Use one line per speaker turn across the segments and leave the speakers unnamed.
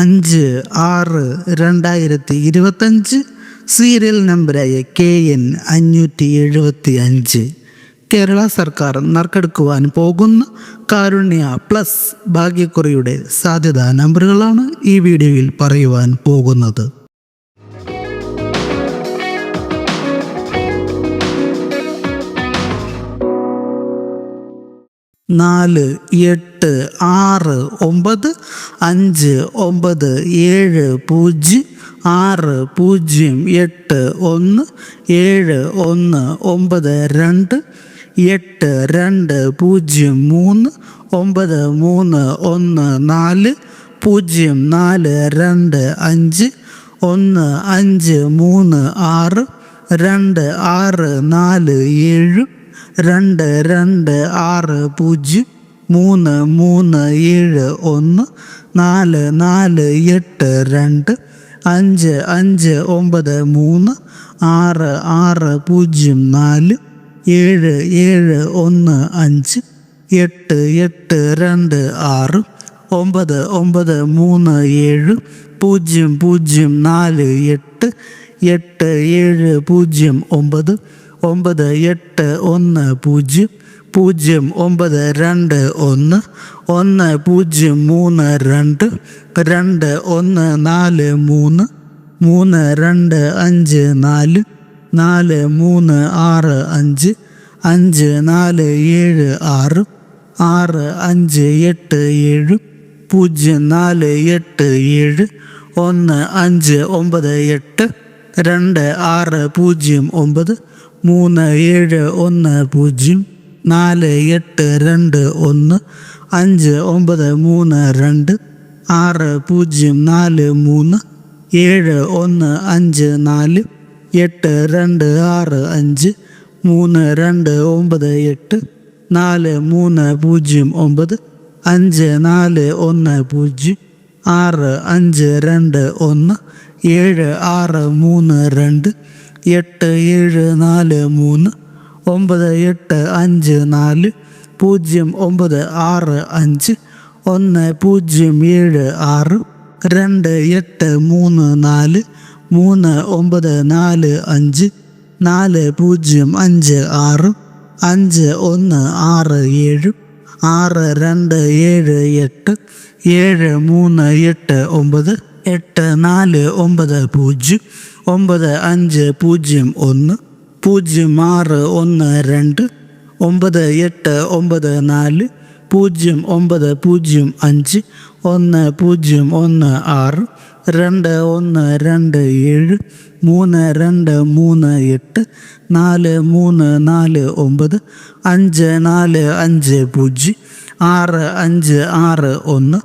അഞ്ച് ആറ് രണ്ടായിരത്തി ഇരുപത്തഞ്ച് സീരിയൽ നമ്പറായ കെ എൻ അഞ്ഞൂറ്റി എഴുപത്തി അഞ്ച്. കേരള സർക്കാർ നറുക്കെടുക്കുവാൻ പോകുന്ന കാരുണ്യ പ്ലസ് ഭാഗ്യക്കുറിയുടെ സാധ്യതാ നമ്പറുകളാണ് ഈ വീഡിയോയിൽ പറയുവാൻ പോകുന്നത്. നാല് എട്ട് ആറ് ഒമ്പത് അഞ്ച് ഒമ്പത് ഏഴ് പൂജ്യം ആറ് പൂജ്യം എട്ട് ഒന്ന് ഏഴ് ഒന്ന് ഒമ്പത് രണ്ട് എട്ട് രണ്ട് പൂജ്യം മൂന്ന് ഒമ്പത് മൂന്ന് ഒന്ന് നാല് പൂജ്യം നാല് രണ്ട് അഞ്ച് ഒന്ന് അഞ്ച് മൂന്ന് ആറ് രണ്ട് ആറ് നാല് ഏഴ് രണ്ട് രണ്ട് ആറ് പൂജ്യം മൂന്ന് മൂന്ന് ഏഴ് ഒന്ന് നാല് നാല് എട്ട് രണ്ട് അഞ്ച് അഞ്ച് ഒമ്പത് മൂന്ന് ആറ് ആറ് പൂജ്യം നാല് ഏഴ് ഏഴ് ഒന്ന് അഞ്ച് എട്ട് എട്ട് രണ്ട് ആറ് ഒമ്പത് ഒമ്പത് മൂന്ന് ഏഴ് പൂജ്യം പൂജ്യം നാല് എട്ട് എട്ട് ഏഴ് പൂജ്യം ഒമ്പത് ഒമ്പത് എട്ട് ഒന്ന് പൂജ്യം പൂജ്യം ഒമ്പത് രണ്ട് ഒന്ന് ഒന്ന് പൂജ്യം മൂന്ന് രണ്ട് രണ്ട് ഒന്ന് നാല് മൂന്ന് മൂന്ന് രണ്ട് അഞ്ച് നാല് നാല് മൂന്ന് ആറ് അഞ്ച് അഞ്ച് നാല് ഏഴ് ആറ് ആറ് അഞ്ച് എട്ട് ഏഴ് പൂജ്യം നാല് എട്ട് ഏഴ് ഒന്ന് അഞ്ച് ഒമ്പത് എട്ട് രണ്ട് ആറ് പൂജ്യം ഒമ്പത് മൂന്ന് ഏഴ് ഒന്ന് പൂജ്യം നാല് എട്ട് രണ്ട് ഒന്ന് അഞ്ച് ഒമ്പത് മൂന്ന് രണ്ട് ആറ് പൂജ്യം നാല് മൂന്ന് ഏഴ് ഒന്ന് അഞ്ച് നാല് എട്ട് രണ്ട് ആറ് അഞ്ച് മൂന്ന് രണ്ട് ഒമ്പത് എട്ട് നാല് മൂന്ന് പൂജ്യം ഒമ്പത് അഞ്ച് നാല് ഒന്ന് പൂജ്യം ആറ് അഞ്ച് രണ്ട് ഒന്ന് ഏഴ് ആറ് മൂന്ന് രണ്ട് എട്ട് ഏഴ് നാല് മൂന്ന് ഒമ്പത് എട്ട് അഞ്ച് നാല് പൂജ്യം ഒമ്പത് ആറ് അഞ്ച് ഒന്ന് പൂജ്യം ഏഴ് ആറ് രണ്ട് എട്ട് മൂന്ന് നാല് മൂന്ന് ഒമ്പത് നാല് അഞ്ച് നാല് പൂജ്യം അഞ്ച് ആറ് അഞ്ച് ഒന്ന് ആറ് ഏഴ് ആറ് രണ്ട് ഏഴ് എട്ട് ഏഴ് മൂന്ന് എട്ട് ഒമ്പത് എട്ട് നാല് ഒമ്പത് പൂജ്യം ഒമ്പത് അഞ്ച് പൂജ്യം ഒന്ന് പൂജ്യം ആറ് ഒന്ന് രണ്ട് ഒമ്പത് എട്ട് ഒമ്പത് നാല് പൂജ്യം ഒമ്പത് പൂജ്യം അഞ്ച് ഒന്ന് പൂജ്യം ഒന്ന് ആറ് രണ്ട് ഒന്ന് രണ്ട് ഏഴ് മൂന്ന് രണ്ട് മൂന്ന് എട്ട് നാല് മൂന്ന് നാല് ഒമ്പത് അഞ്ച് നാല് അഞ്ച് പൂജ്യം ആറ് അഞ്ച് ആറ് ഒന്ന്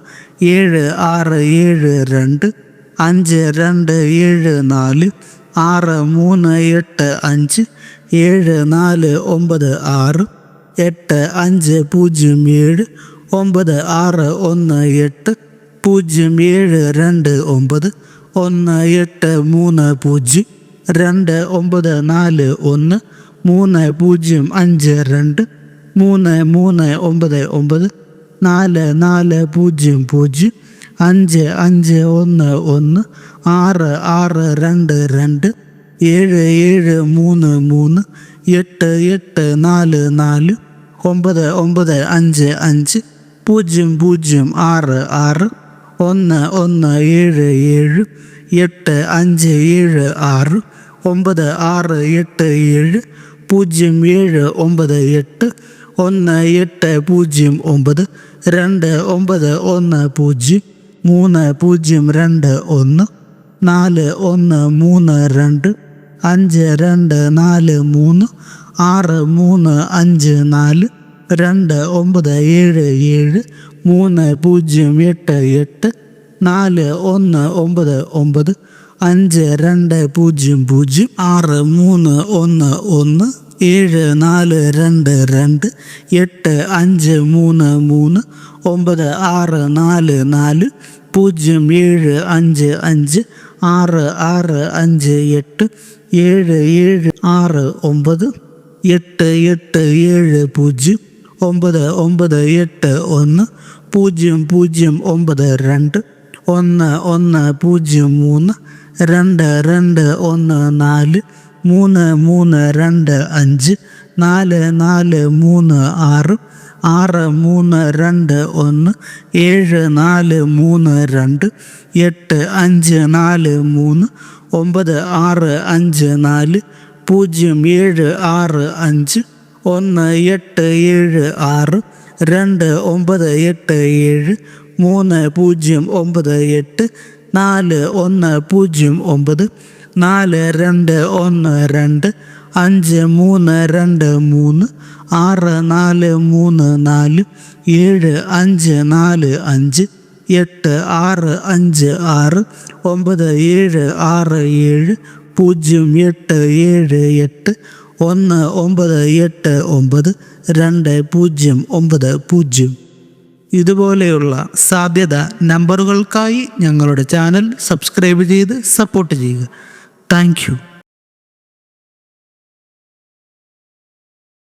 ഏഴ് ആറ് ഏഴ് രണ്ട് അഞ്ച് രണ്ട് ഏഴ് നാല് ആറ് മൂന്ന് എട്ട് അഞ്ച് ഏഴ് നാല് ഒമ്പത് ആറ് എട്ട് അഞ്ച് പൂജ്യം ഏഴ് ഒമ്പത് ആറ് ഒന്ന് എട്ട് പൂജ്യം ഏഴ് രണ്ട് ഒമ്പത് ഒന്ന് എട്ട് മൂന്ന് പൂജ്യം രണ്ട് ഒമ്പത് നാല് ഒന്ന് മൂന്ന് പൂജ്യം അഞ്ച് രണ്ട് മൂന്ന് മൂന്ന് ഒമ്പത് ഒമ്പത് നാല് നാല് പൂജ്യം പൂജ്യം അഞ്ച് അഞ്ച് ഒന്ന് ഒന്ന് ആറ് ആറ് രണ്ട് രണ്ട് ഏഴ് ഏഴ് മൂന്ന് മൂന്ന് എട്ട് എട്ട് നാല് നാല് ഒമ്പത് ഒമ്പത് അഞ്ച് അഞ്ച് പൂജ്യം പൂജ്യം ആറ് ആറ് ഒന്ന് ഒന്ന് ഏഴ് ഏഴ് എട്ട് അഞ്ച് ഏഴ് ആറ് ഒമ്പത് ആറ് എട്ട് ഏഴ് പൂജ്യം ഏഴ് ഒമ്പത് എട്ട് ഒന്ന് എട്ട് പൂജ്യം ഒമ്പത് രണ്ട് ഒമ്പത് ഒന്ന് പൂജ്യം മൂന്ന് പൂജ്യം രണ്ട് ഒന്ന് നാല് ഒന്ന് മൂന്ന് രണ്ട് അഞ്ച് രണ്ട് നാല് മൂന്ന് ആറ് മൂന്ന് അഞ്ച് നാല് രണ്ട് ഒമ്പത് ഏഴ് ഏഴ് മൂന്ന് പൂജ്യം എട്ട് എട്ട് നാല് ഒന്ന് ഒമ്പത് ഒമ്പത് അഞ്ച് രണ്ട് പൂജ്യം പൂജ്യം ആറ് മൂന്ന് ഒന്ന് ഒന്ന് ഏഴ് നാല് രണ്ട് രണ്ട് എട്ട് അഞ്ച് മൂന്ന് മൂന്ന് ഒമ്പത് ആറ് നാല് നാല് പൂജ്യം ഏഴ് അഞ്ച് അഞ്ച് ആറ് ആറ് അഞ്ച് എട്ട് ഏഴ് ഏഴ് ആറ് ഒമ്പത് എട്ട് എട്ട് ഏഴ് പൂജ്യം ഒമ്പത് ഒമ്പത് എട്ട് ഒന്ന് പൂജ്യം പൂജ്യം ഒമ്പത് രണ്ട് ഒന്ന് ഒന്ന് പൂജ്യം മൂന്ന് രണ്ട് രണ്ട് ഒന്ന് നാല് മൂന്ന് മൂന്ന് രണ്ട് അഞ്ച് നാല് നാല് മൂന്ന് ആറ് ആറ് മൂന്ന് രണ്ട് ഒന്ന് ഏഴ് നാല് മൂന്ന് രണ്ട് എട്ട് അഞ്ച് നാല് മൂന്ന് ഒമ്പത് ആറ് അഞ്ച് നാല് പൂജ്യം ഏഴ് ആറ് അഞ്ച് ഒന്ന് എട്ട് ഏഴ് ആറ് രണ്ട് ഒമ്പത് എട്ട് ഏഴ് മൂന്ന് പൂജ്യം ഒമ്പത് എട്ട് നാല് ഒന്ന് പൂജ്യം ഒമ്പത് നാല് രണ്ട് ഒന്ന് രണ്ട് അഞ്ച് മൂന്ന് രണ്ട് മൂന്ന് ആറ് നാല് മൂന്ന് നാല് ഏഴ് അഞ്ച് നാല് അഞ്ച് എട്ട് ആറ് അഞ്ച് ആറ് ഒമ്പത് ഏഴ് ആറ് ഏഴ് പൂജ്യം എട്ട് ഏഴ് എട്ട് ഒന്ന് ഒമ്പത് എട്ട് ഒമ്പത് രണ്ട് പൂജ്യം ഒമ്പത് പൂജ്യം. ഇതുപോലെയുള്ള സാധ്യത നമ്പറുകൾക്കായി ഞങ്ങളുടെ ചാനൽ സബ്സ്ക്രൈബ് ചെയ്ത് സപ്പോർട്ട് ചെയ്യുക. താങ്ക്